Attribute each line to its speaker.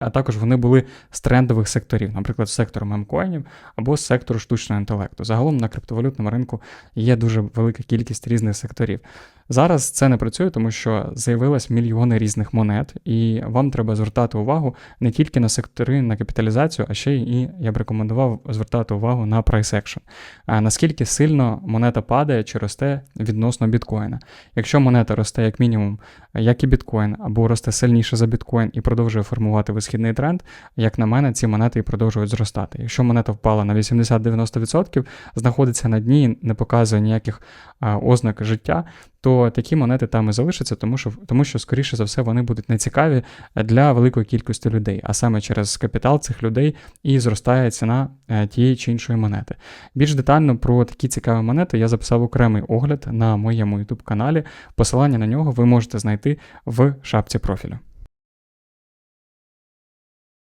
Speaker 1: а також вони були з трендових секторів, наприклад, з сектору мемкоїнів або з сектору штучного інтелекту. Загалом на криптовалютному ринку є дуже велика кількість різних секторів. Зараз це не працює, тому що з'явилось мільйони різних монет, і вам треба звертати увагу не тільки на сектори, на капіталізацію, а ще і я б рекомендував звертати увагу на price action. А наскільки сильно монета падає чи росте відносно біткоїна. Якщо монета росте як мінімум, як і біткоін, або росте сильніше за біткоін і продовжує формувати висхідний тренд, як на мене, ці монети і продовжують зростати. Якщо монета впала на 80-90%, знаходиться на дні, не показує ніяких а, ознак життя, то такі монети там і залишаться, тому що, тому що, скоріше за все, вони будуть нецікаві для великої кількості людей, а саме через капітал цих людей і зростає ціна е, тієї чи іншої монети. Більш детально про такі цікаві монети я записав окремий огляд на моєму YouTube каналі. Посилання на нього ви можете знайти в шапці профілю.